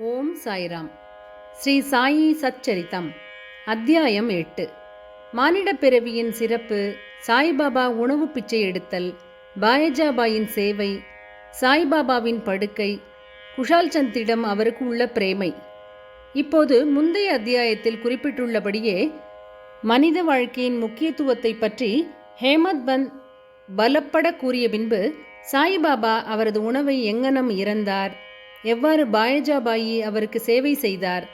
ஓம் சாய்ராம். ஸ்ரீ சாயி சச்சரித்தம் அத்தியாயம் எட்டு. மானிடப் பிறவியின் சிறப்பு சாய்பாபா உணவு பிச்சை எடுத்தல் பாயஜாபாயின் சேவை சாய்பாபாவின் படுக்கை குஷால் சந்திடம் அவருக்கு உள்ள பிரேமை. இப்போது முந்தைய அத்தியாயத்தில் குறிப்பிட்டுள்ளபடியே மனித வாழ்க்கையின் முக்கியத்துவத்தை பற்றி ஹேமத் பந்த் பலப்பட கூறிய பின்பு சாய்பாபா அவரது உணவை எங்கனம் இறந்தார்? எவ்வாறு பாயஜாபாயி அவருக்கு சேவை செய்தார்?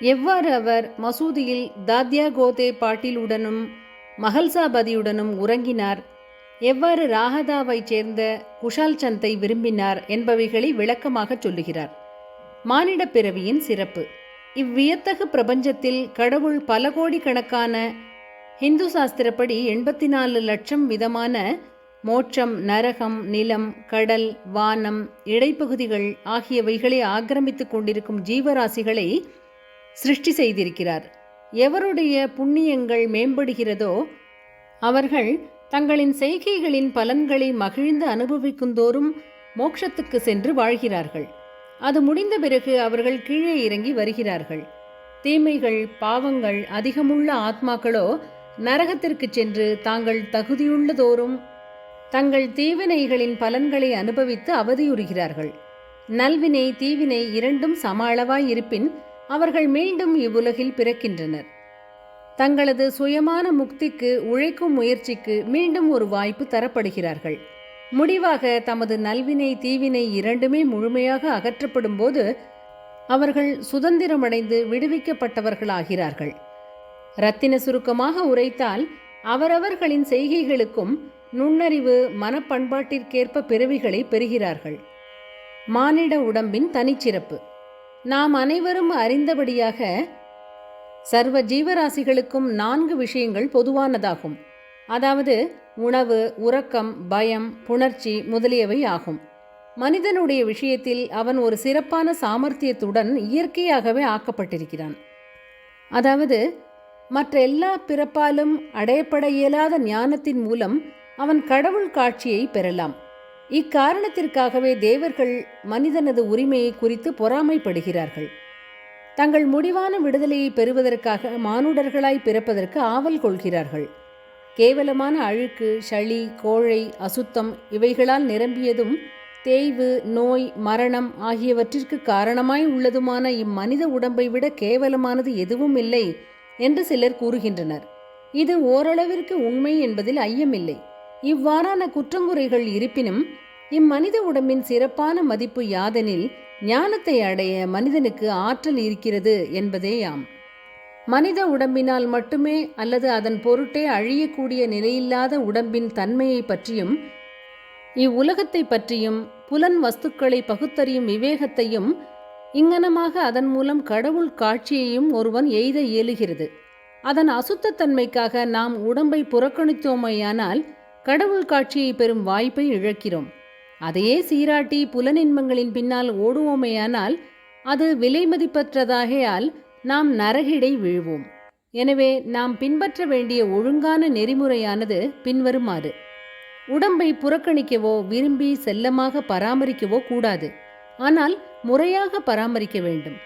எவ்வாறு அவர் மசூதியில் தாத்யா கோதே பாட்டிலுடனும் மகல்சாபதியுடனும் உறங்கினார்? எவ்வாறு ராகதாவைச் சேர்ந்த குஷால் சந்தை விரும்பினார் என்பவைகளை விளக்கமாக சொல்லுகிறார். மானிடப் பிறவியின் சிறப்பு. இவ்வியத்தகு பிரபஞ்சத்தில் கடவுள் பல கோடி கணக்கான ஹிந்து சாஸ்திரப்படி எண்பத்தி நாலு லட்சம் விதமான மோட்சம் நரகம் நிலம் கடல் வானம் இடைப்பகுதிகள் ஆகியவைகளை ஆக்கிரமித்துக் கொண்டிருக்கும் ஜீவராசிகளை சிருஷ்டி செய்திருக்கிறார். எவருடைய புண்ணியங்கள் மேம்படுகிறதோ அவர்கள் தங்களின் செய்கைகளின் பலன்களை மகிழ்ந்து அனுபவிக்குந்தோறும் மோட்சத்துக்கு சென்று வாழ்கிறார்கள். அது முடிந்த பிறகு அவர்கள் கீழே இறங்கி வருகிறார்கள். தீமைகள் பாவங்கள் அதிகமுள்ள ஆத்மாக்களோ நரகத்திற்கு சென்று தாங்கள் தகுதியுள்ளதோறும் தங்கள் தீவினைகளின் பலன்களை அனுபவித்து அவதியுறுகிறார்கள். நல்வினை தீவினை இரண்டும் சம அளவாய் இருப்பின் அவர்கள் மீண்டும் இவ்வுலகில் பிறக்கின்றனர். தங்களது சுயமான முக்திக்கு உழைக்கும் முயற்சிக்கு மீண்டும் ஒரு வாய்ப்பு தரப்படுகிறார்கள். முடிவாக தமது நல்வினை தீவினை இரண்டுமே முழுமையாக அகற்றப்படும் போது அவர்கள் சுதந்திரமடைந்து விடுவிக்கப்பட்டவர்களாகிறார்கள். ரத்தின சுருக்கமாக உரைத்தால் அவரவர்களின் செய்கைகளுக்கும் நுண்ணறிவு மனப்பண்பாட்டிற்கேற்ப பிறவிகளை பெறுகிறார்கள். மானிட உடம்பின் தனிச்சிறப்பு. நாம் அனைவரும் அறிந்தபடியாக சர்வ ஜீவராசிகளுக்கும் நான்கு விஷயங்கள் பொதுவானதாகும். அதாவது உணவு உறக்கம் பயம் புணர்ச்சி முதலியவை ஆகும். மனிதனுடைய விஷயத்தில் அவன் ஒரு சிறப்பான சாமர்த்தியத்துடன் இயற்கையாகவே ஆக்கப்பட்டிருக்கிறான். அதாவது மற்ற எல்லா பிறப்பாலும் அடையப்பட இயலாத ஞானத்தின் மூலம் அவன் கடவுள் காட்சியை பெறலாம். இக்காரணத்திற்காகவே தேவர்கள் மனிதனது உரிமையை குறித்து பொறாமைப்படுகிறார்கள். தங்கள் முடிவான விடுதலையை பெறுவதற்காக மானுடர்களாய் பிறப்பதற்கு ஆவல் கொள்கிறார்கள். கேவலமான அழுக்கு சளி கோழை அசுத்தம் இவைகளால் நிரம்பியதும் தேய்வு நோய் மரணம் ஆகியவற்றிற்கு காரணமாய் உள்ளதுமான இம்மனித உடம்பை விட கேவலமானது எதுவும் இல்லை என்று சிலர் கூறுகின்றனர். இது ஓரளவிற்கு உண்மை என்பதில் ஐயமில்லை. இவ்வாறான குற்றங்குறைகள் இருப்பினும் இம்மனித உடம்பின் சிறப்பான மதிப்பு யாதெனில் ஞானத்தை அடைய மனிதனுக்கு ஆற்றல் இருக்கிறது என்பதேயாம். மனித உடம்பினால் மட்டுமே அல்லது அதன் பொருட்டே அழியக்கூடிய நிலையில்லாத உடம்பின் தன்மையை பற்றியும் இவ்வுலகத்தை பற்றியும் புலன் வஸ்துக்களை பகுத்தறியும் விவேகத்தையும் இங்கனமாக அதன் மூலம் கடவுள் காட்சியையும் ஒருவன் எய்த இயலுகிறது. அதன் அசுத்தத்தன்மைக்காக நாம் உடம்பை புறக்கணித்தோமையானால் கடவுள் காட்சியை பெறும் வாய்ப்பை இழக்கிறோம். அதையே சீராட்டி புலனின்பங்களின் பின்னால் ஓடுவோமேயானால் அது விலை மதிப்பற்றதாகையால் நாம் நரகிடை விழுவோம். எனவே நாம் பின்பற்ற வேண்டிய ஒழுங்கான நெறிமுறையானது பின்வருமாறு. உடம்பை புறக்கணிக்கவோ விரும்பி செல்லமாக பராமரிக்கவோ கூடாது. ஆனால் முறையாக பராமரிக்க வேண்டும்.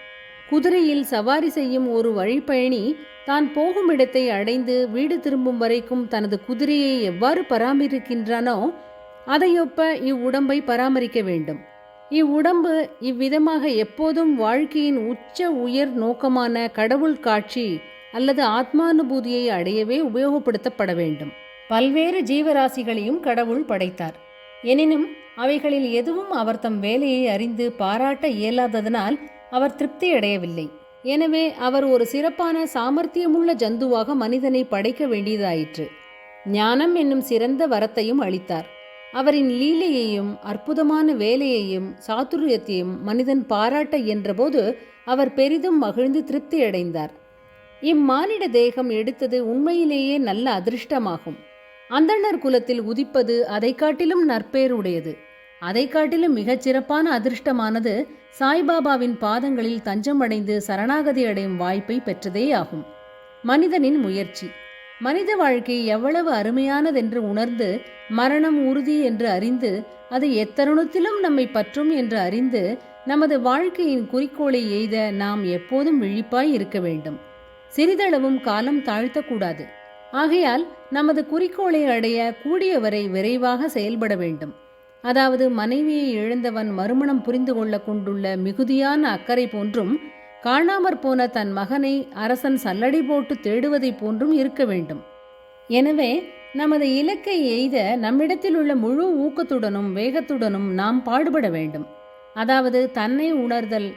குதிரையில் சவாரி செய்யும் ஒரு வழிப்பயணி தான் போகும் இடத்தை அடைந்து வீடு திரும்பும் வரைக்கும் தனது குதிரையை எவ்வாறு பராமரிக்கின்றானோ அதையொப்ப இவ்வுடம்பை பராமரிக்க வேண்டும். இவ்வுடம்பு இவ்விதமாக எப்போதும் வாழ்க்கையின் உச்ச உயர் நோக்கமான கடவுள் காட்சி அல்லது ஆத்மானுபூதியை அடையவே உபயோகப்படுத்தப்பட வேண்டும். பல்வேறு ஜீவராசிகளையும் கடவுள் படைத்தார். எனினும் அவைகளில் எதுவும் அவர் தம் வேலையை அறிந்து பாராட்ட இயலாததனால் அவர் திருப்தி அடையவில்லை. எனவே அவர் ஒரு சிறப்பான சாமர்த்தியமுள்ள ஜந்துவாக மனிதனை படைக்க வேண்டியதாயிற்று. ஞானம் என்னும் சிறந்த வரத்தையும் அளித்தார். அவரின் லீலையையும் அற்புதமான வேலையையும் சாதுரியத்தையும் மனிதன் பாராட்ட இயன்றபோது அவர் பெரிதும் மகிழ்ந்து திருப்தி அடைந்தார். இம்மானிட தேகம் எடுத்தது உண்மையிலேயே நல்ல அதிர்ஷ்டமாகும். அந்தணர் குலத்தில் உதிப்பது அதை காட்டிலும் நற்பேருடையது. அதை காட்டிலும் மிகச் சிறப்பான அதிர்ஷ்டமானது சாய்பாபாவின் பாதங்களில் தஞ்சமடைந்து சரணாகதி அடையும் வாய்ப்பை பெற்றதே ஆகும் மனிதனின் முயற்சி. மனித வாழ்க்கை எவ்வளவு அருமையானதென்று உணர்ந்து மரணம் உறுதி என்று அறிந்து அது எத்தருணத்திலும் நம்மை பற்றும் என்று அறிந்து நமது வாழ்க்கையின் குறிக்கோளை எய்த நாம் எப்போதும் விழிப்பாய் இருக்க வேண்டும். சிறிதளவும் காலம் தாழ்த்தக்கூடாது. ஆகையால் நமது குறிக்கோளை அடைய கூடியவரை விரைவாக செயல்பட வேண்டும். அதாவது மனைவியை இழந்தவன் மறுமணம் புரிந்து கொள்ள கொண்டுள்ள மிகுதியான அக்கறை போன்றும் காணாமற் போன தன் மகனை அரசன் சல்லடை போட்டு தேடுவதைப் போன்றும் இருக்க வேண்டும். எனவே நமது இலக்கை எய்த நம்மிடத்தில் உள்ள முழு ஊக்கத்துடனும் வேகத்துடனும் நாம் பாடுபட வேண்டும். அதாவது தன்னை உணர்தல்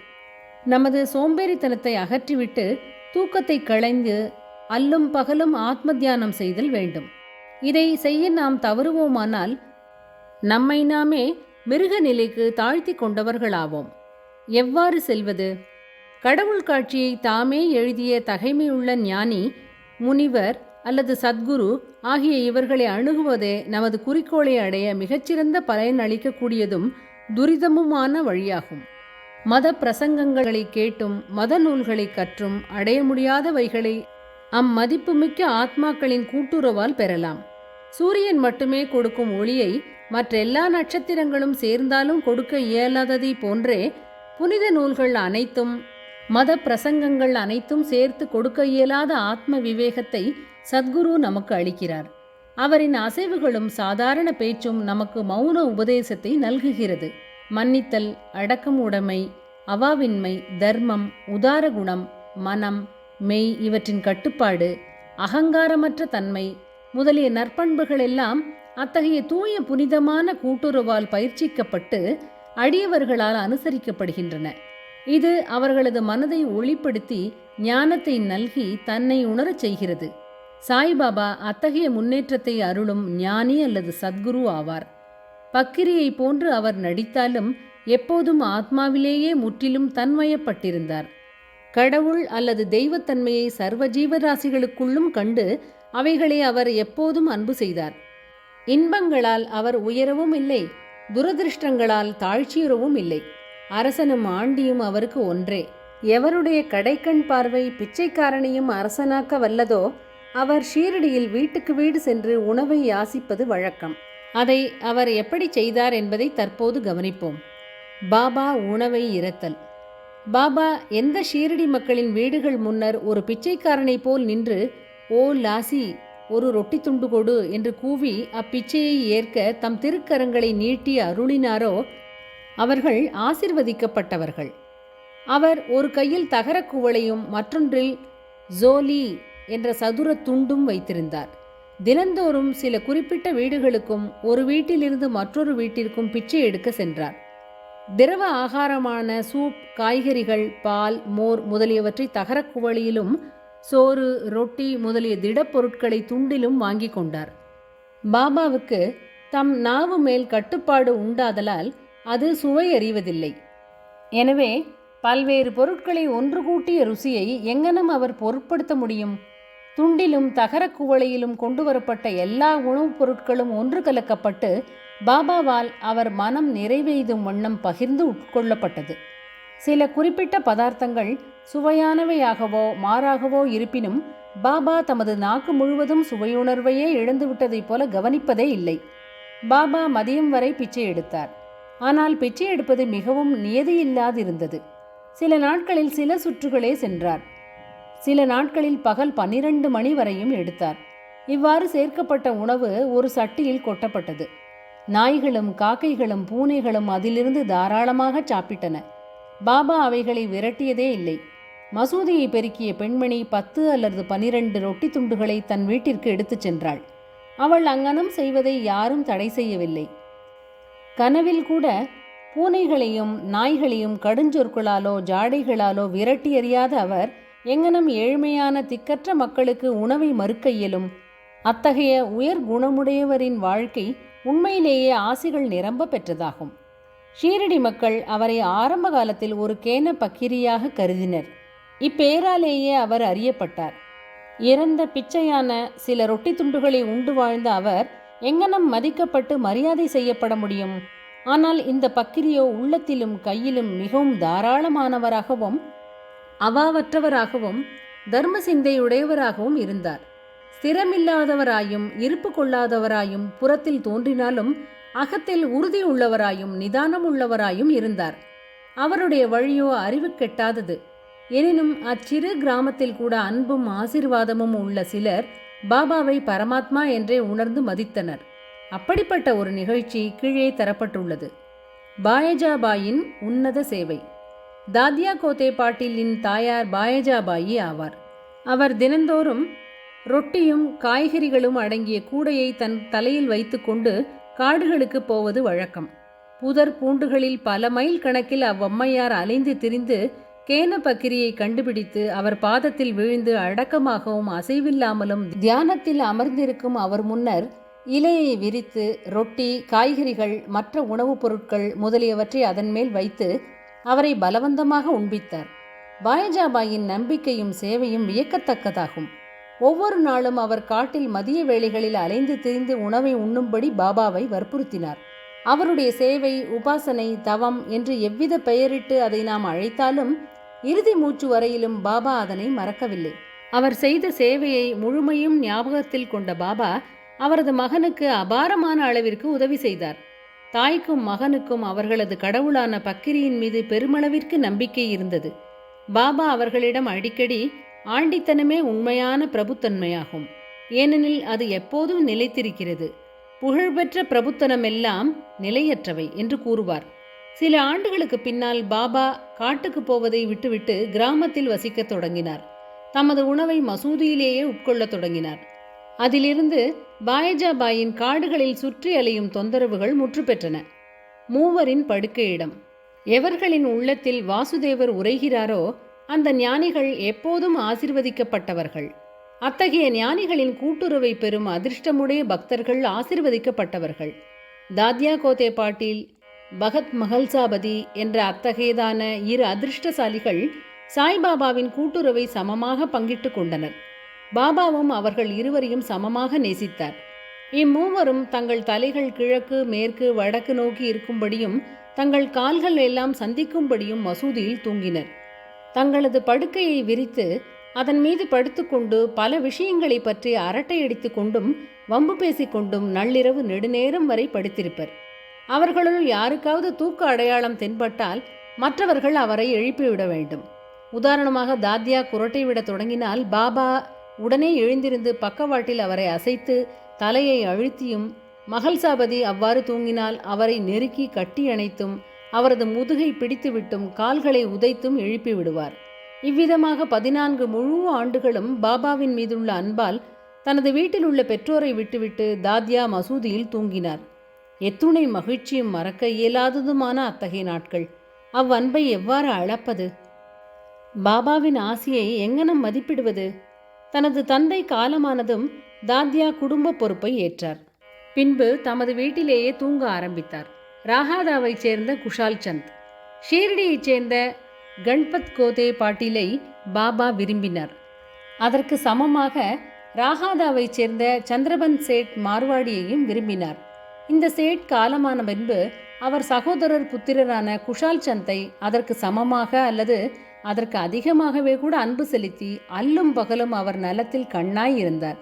நமது சோம்பேறித்தனத்தை அகற்றிவிட்டு தூக்கத்தை களைந்து அல்லும் பகலும் ஆத்ம தியானம் செய்தல் வேண்டும். இதை செய்ய நாம் தவறுவோமானால் நம்மை நாமே மிருக நிலைக்கு தாழ்த்தி கொண்டவர்களாவோம். எவ்வாறு செல்வது? கடவுள் காட்சியை தாமே எழுதிய தகைமையுள்ள ஞானி முனிவர் அல்லது சத்குரு ஆகிய இவர்களை அணுகுவதே நமது குறிக்கோளை அடைய மிகச்சிறந்த பலன் அளிக்கக்கூடியதும் துரிதமுமான வழியாகும். மத பிரசங்கங்களை கேட்டும் மத நூல்களை கற்றும் அடைய முடியாதவைகளை அம்மதிப்புமிக்க ஆத்மாக்களின் கூட்டுறவால் பெறலாம். சூரியன் மட்டுமே கொடுக்கும் ஒளியை மற்ற எல்லா நட்சத்திரங்களும் சேர்ந்தாலும் கொடுக்க இயலாததை போன்றே புனித நூல்கள் அனைத்தும் மத பிரசங்கங்கள் அனைத்தும் சேர்த்து கொடுக்க இயலாத ஆத்ம விவேகத்தை சத்குரு நமக்கு அளிக்கிறார். அவரின் அசைவுகளும் சாதாரண பேச்சும் நமக்கு மௌன உபதேசத்தை நல்குகிறது. மன்னித்தல் அடக்கம் உடைமை அவாவின்மை தர்மம் உதார குணம் மனம் மெய் இவற்றின் கட்டுப்பாடு அகங்காரமற்ற தன்மை முதலிய நற்பண்புகள் எல்லாம் அத்தகைய தூய புனிதமான கூட்டுறவால் பயிற்சிக்கப்பட்டு அடியவர்களால் அனுசரிக்கப்படுகின்றன. இது அவர்களது மனதை ஒளிப்படுத்தி ஞானத்தை நல்கி தன்னை உணரச் செய்கிறது. சாய்பாபா அத்தகைய முன்னேற்றத்தை அருளும் ஞானி அல்லது சத்குரு ஆவார். பக்கிரியை போன்று அவர் நடித்தாலும் எப்போதும் ஆத்மாவிலேயே முற்றிலும் தன்மயப்பட்டிருந்தார் கடவுள் அல்லது தெய்வத்தன்மையை சர்வ ஜீவராசிகளுக்குள்ளும் கண்டு அவைகளை அவர் எப்போதும் அன்பு செய்தார். இன்பங்களால் அவர் உயரவும் இல்லை துரதிருஷ்டங்களால் தாழ்ச்சியுறவும் இல்லை. அரசனும் ஆண்டியும் அவருக்கு ஒன்றே. எவருடைய கடைக்கண் பார்வை பிச்சைக்காரனையும் அரசனாக்க வல்லதோ அவர் ஷீரடியில் வீட்டுக்கு வீடு சென்று உணவை யாசிப்பது வழக்கம். அதை அவர் எப்படி செய்தார் என்பதை தற்போது கவனிப்போம். பாபா உணவை இறத்தல் பாபா எந்த ஷீரடி மக்களின் வீடுகள் முன்னர் ஒரு பிச்சைக்காரனைப் போல் நின்று ஓ லாசி ஒரு ரொட்டி துண்டு கொடு என்று கூவி அப்பிச்சையை ஏற்க தம் திருக்கரங்களை நீட்டி அருளினாரோ அவர்கள் ஆசிர்வதிக்கப்பட்டவர்கள். அவர் ஒரு கையில் தகரக் குவளையும் மற்றொன்றில் ஜோலி என்ற சதுர துண்டும் வைத்திருந்தார். தினந்தோறும் சில குறிப்பிட்ட வீடுகளுக்கும் ஒரு வீட்டிலிருந்து மற்றொரு வீட்டிற்கும் பிச்சை எடுக்க சென்றார். திரவ ஆகாரமான சூப் காய்கறிகள் பால் மோர் முதலியவற்றை தகரக் குவளையிலும் சோறு ரொட்டி முதலிய திடப்பொருட்களை துண்டிலும் வாங்கி கொண்டார். பாபாவுக்கு தம் நாவு மேல் கட்டுப்பாடு உண்டாதலால் அது சுவை அறிவதில்லை. எனவே பல்வேறு பொருட்களை ஒன்று கூட்டிய ருசியை எங்கனம் அவர் பொருட்படுத்த முடியும்? துண்டிலும் தகரக் குவளையிலும் கொண்டு வரப்பட்ட எல்லா உணவுப் பொருட்களும் ஒன்று கலக்கப்பட்டு பாபாவால் அவர் மனம் நிறைவெய்தும் வண்ணம் பகிர்ந்து உட்கொள்ளப்பட்டது. சில குறிப்பிட்ட பதார்த்தங்கள் சுவையானவையாகவோ மாறாகவோ இருப்பினும் பாபா தமது நாக்கு முழுவதும் சுவையுணர்வையே இழந்துவிட்டதைப் போல கவனிப்பதே இல்லை. பாபா மதியம் வரை பிச்சை எடுத்தார். ஆனால் பிச்சை எடுப்பது மிகவும் நியதியில்லாதிருந்தது. சில நாட்களில் சில சுற்றுகளே சென்றார். சில நாட்களில் பகல் பன்னிரண்டு மணி வரையும் எடுத்தார். இவ்வாறு சேர்க்கப்பட்ட உணவு ஒரு சட்டியில் கொட்டப்பட்டது. நாய்களும் காக்கைகளும் பூனைகளும் அதிலிருந்து தாராளமாக சாப்பிட்டன. பாபா அவைகளை விரட்டியதே இல்லை. மசூதியை பெருக்கிய பெண்மணி பத்து அல்லது பனிரெண்டு ரொட்டி துண்டுகளை தன் வீட்டிற்கு எடுத்துச் சென்றாள். அவள் அங்கனம் செய்வதை யாரும் தடை செய்யவில்லை. கனவில் கூட பூனைகளையும் நாய்களையும் கடுஞ்சொற்களாலோ ஜாடைகளாலோ விரட்டி எறியாத அவர் எங்கனம் ஏழ்மையான திக்கற்ற மக்களுக்கு உணவை மறுக்க இயலும். அத்தகைய உயர் குணமுடையவரின் வாழ்க்கை உண்மையிலேயே ஆசிகள் நிரம்ப பெற்றதாகும். ஷீரடி மக்கள் அவரை ஆரம்ப காலத்தில் ஒரு கேன பக்கிரியாக கருதினர். இப்பெயராலேயே அவர் அறியப்பட்டார். இறந்த பிச்சையான சில ரொட்டி துண்டுகளை உண்டு வாழ்ந்த அவர் எங்கனம் மதிக்கப்பட்டு மரியாதை செய்யப்பட முடியும்? ஆனால் இந்த பக்கிரியோ உள்ளத்திலும் கையிலும் மிகவும் தாராளமானவராகவும் அவாவற்றவராகவும் தர்ம சிந்தையுடையவராகவும் இருந்தார். ஸ்திரமில்லாதவராயும் இருப்பு கொள்ளாதவராயும் புறத்தில் தோன்றினாலும் அகத்தில் உறுதி உள்ளவராயும் நிதானம் உள்ளவராயும் இருந்தார். அவருடைய வழியோ அறிவு கெட்டாதது. எனினும் அச்சிறு கிராமத்தில் கூட அன்பும் ஆசிர்வாதமும் உள்ள சிலர் பாபாவை பரமாத்மா என்றே உணர்ந்து மதித்தனர். அப்படிப்பட்ட ஒரு நிகழ்ச்சி கீழே தரப்பட்டுள்ளது. பாயஜாபாயின் உன்னத சேவை. தாத்யா கோத்தே பாட்டீலின் தாயார் பாயஜாபாயி ஆவார். அவர் தினந்தோறும் ரொட்டியும் காய்கறிகளும் அடங்கிய கூடையை தன் தலையில் வைத்துக்கொண்டு காடுகளுக்கு போவது வழக்கம். புதர் பூண்டுகளில் பல மைல் கணக்கில் அவ்வம்மையார் அலைந்து திரிந்து கேனபக்கிரியை கண்டுபிடித்து அவர் பாதத்தில் விழுந்து அடக்கமாகவும் அசைவில்லாமலும் தியானத்தில் அமர்ந்திருக்கும் அவர் முன்னர் இலையை விரித்து ரொட்டி காய்கறிகள் மற்ற உணவுப் பொருட்கள் முதலியவற்றை அதன் மேல் வைத்து அவரை பலவந்தமாக உண்பித்தார். பாயஜாபாயின் நம்பிக்கையும் சேவையும் வியக்கத்தக்கதாகும். ஒவ்வொரு நாளும் அவர் காட்டில் மதிய வேளைகளில் அலைந்து திரிந்து உணவை உண்ணும்படி பாபாவை வற்புறுத்தினார். அவருடைய சேவை உபாசனை தவம் என்று எவ்வித பெயரிட்டு அதை நாம் அழைத்தாலும் இறுதி மூச்சு வரையிலும் பாபா அதனை மறக்கவில்லை. அவர் செய்த சேவையை முழுமையும் ஞாபகத்தில் கொண்ட பாபா அவரது மகனுக்கு அபாரமான அளவிற்கு உதவி செய்தார். தாய்க்கும் மகனுக்கும் அவர்களது கடவுளான பக்கிரியின் மீது பெருமளவிற்கு நம்பிக்கை இருந்தது. பாபா அவர்களிடம் அடிக்கடி ஆண்டித்தனமே உண்மையான பிரபுத்தன்மையாகும். ஏனெனில் அது எப்போதும் நிலைத்திருக்கிறது. புகழ்பெற்ற பிரபுத்தனமெல்லாம் நிலையற்றவை என்று கூறுவார். சில ஆண்டுகளுக்கு பின்னால் பாபா காட்டுக்கு போவதை விட்டுவிட்டு கிராமத்தில் வசிக்கத் தொடங்கினார். தமது உணவை மசூதியிலேயே உட்கொள்ளத் தொடங்கினார். அதிலிருந்து பாயஜாபாயின் காடுகளில் சுற்றி அலையும் தொந்தரவுகள் முற்று பெற்றன மூவரின் படுக்கையிடம் எவர்களின் உள்ளத்தில் வாசுதேவர் உரைகிறாரோ அந்த ஞானிகள் எப்போதும் ஆசிர்வதிக்கப்பட்டவர்கள். அத்தகைய ஞானிகளின் கூட்டுறவை பெறும் அதிர்ஷ்டமுடைய பக்தர்கள் ஆசிர்வதிக்கப்பட்டவர்கள். தாத்யா கோதே பாட்டீல் பகத் மகல்சாபதி என்ற அத்தகையதான இரு அதிர்ஷ்டசாலிகள் சாய்பாபாவின் கூட்டுறவை சமமாக பங்கிட்டு கொண்டனர். பாபாவும் அவர்கள் இருவரையும் சமமாக நேசித்தார். இம்மூவரும் தங்கள் தலைகள் கிழக்கு மேற்கு வடக்கு நோக்கி இருக்கும்படியும் தங்கள் கால்கள் எல்லாம் சந்திக்கும்படியும் மசூதியில் தூங்கினர். தங்களது படுக்கையை விரித்து அதன் மீது படுத்துக்கொண்டு பல விஷயங்களை பற்றி அரட்டை அடித்து கொண்டும் வம்பு பேசிக்கொண்டும் நள்ளிரவு நெடுநேரம் வரை படுத்திருப்பர். அவர்களுள் யாருக்காவது தூக்க அடையாளம் தென்பட்டால் மற்றவர்கள் அவரை எழுப்பிவிட வேண்டும். உதாரணமாக தாத்யா குரட்டை விட தொடங்கினால் பாபா உடனே எழுந்திருந்து பக்கவாட்டில் அவரை அசைத்து தலையை அழுத்தியும் மகள்சாபதி அவ்வாறு தூங்கினால் அவரை நெருக்கி கட்டி அணைத்தும் அவரது முதுகை பிடித்துவிட்டும் கால்களை உதைத்தும் எழுப்பி விடுவார் இவ்விதமாக பதினான்கு முழு ஆண்டுகளும் பாபாவின் மீதுள்ள அன்பால் தனது வீட்டில் உள்ள பெற்றோரை விட்டுவிட்டு தாத்யா மசூதியில் தூங்கினார். எத்துணை மகிழ்ச்சியும் மறக்க இயலாததுமான அத்தகைய நாட்கள். அவ்வன்பை எவ்வாறு அளப்பது? பாபாவின் ஆசையை எங்கனம் மதிப்பிடுவது? தனது தந்தை காலமானதும் தாத்யா குடும்ப பொறுப்பை ஏற்றார். பின்பு தமது வீட்டிலேயே தூங்க ஆரம்பித்தார். ராகாதாவைச் சேர்ந்த குஷால் சந்த். ஷீரடியைச் சேர்ந்த கண்பத் கோதே பாட்டீலை பாபா விரும்பினார். அதற்கு சமமாக ராகாதாவைச் சேர்ந்த சந்திரபன் சேட் மார்வாடியையும் விரும்பினார். இந்த சேட் காலமான பின்பு அவர் சகோதரர் புத்திரரான குஷால் சந்தை அதற்கு சமமாக அல்லது அதற்கு அதிகமாகவே கூட அன்பு செலுத்தி அல்லும் பகலும் அவர் நலத்தில் கண்ணாய் இருந்தார்.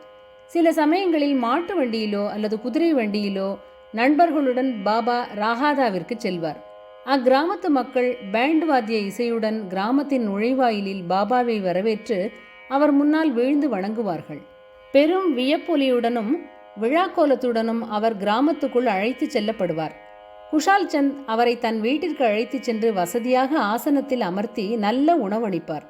சில சமயங்களில் மாட்டு வண்டியிலோ அல்லது குதிரை வண்டியிலோ நண்பர்களுடன் பாபா ராகாதாவிற்கு செல்வார். அக்கிராமத்து மக்கள் பேண்ட் வாத்திய இசையுடன் கிராமத்தின் நுழைவாயிலில் பாபாவை வரவேற்று அவர் முன்னால் வீழ்ந்து வணங்குவார்கள். பெரும் வியப்பொலியுடனும் விழாக்கோலத்துடனும் அவர் கிராமத்துக்குள் அழைத்துச் செல்லப்படுவார். குஷால் சந்த் அவரை தன் வீட்டிற்கு அழைத்துச் சென்று வசதியாக ஆசனத்தில் அமர்த்தி நல்ல உணவளிப்பார்.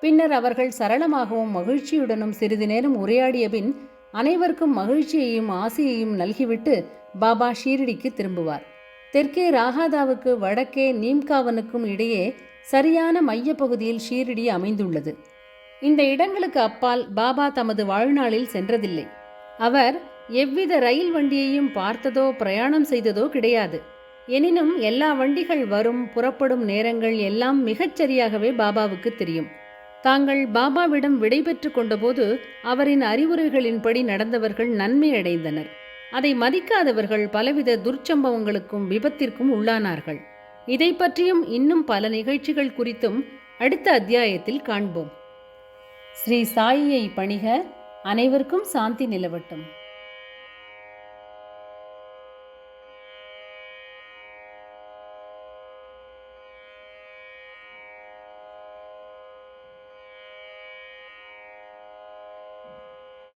பின்னர் அவர்கள் சரளமாகவும் மகிழ்ச்சியுடனும் சிறிது நேரம் உரையாடிய பின் அனைவருக்கும் மகிழ்ச்சியையும் ஆசையையும் நல்கிவிட்டு பாபா ஷீரடிக்கு திரும்புவார். தெற்கே ராகாதாவுக்கு வடக்கே நீம்காவனுக்கும் இடையே சரியான மையப்பகுதியில் ஷீரடி அமைந்துள்ளது. இந்த இடங்களுக்கு அப்பால் பாபா தமது வாழ்நாளில் சென்றதில்லை. அவர் எவ்வித ரயில் வண்டியையும் பார்த்ததோ பிரயாணம் செய்ததோ கிடையாது. எனினும் எல்லா வண்டிகள் வரும் புறப்படும் நேரங்கள் எல்லாம் மிகச் சரியாகவே பாபாவுக்கு தெரியும். தாங்கள் பாபாவிடம் விடைபெற்று கொண்டபோது அவரின் அறிவுரைகளின்படி நடந்தவர்கள் நன்மை அடைந்தனர் அதை மதிக்காதவர்கள் பலவித துர்ச்சம்பவங்களுக்கும் விபத்திற்கும் உள்ளானார்கள். இதை பற்றியும் இன்னும் பல நிகழ்ச்சிகள் குறித்தும் அடுத்த அத்தியாயத்தில் காண்போம். ஸ்ரீ சாயியை பணிக அனைவருக்கும் சாந்தி நிலவட்டும்.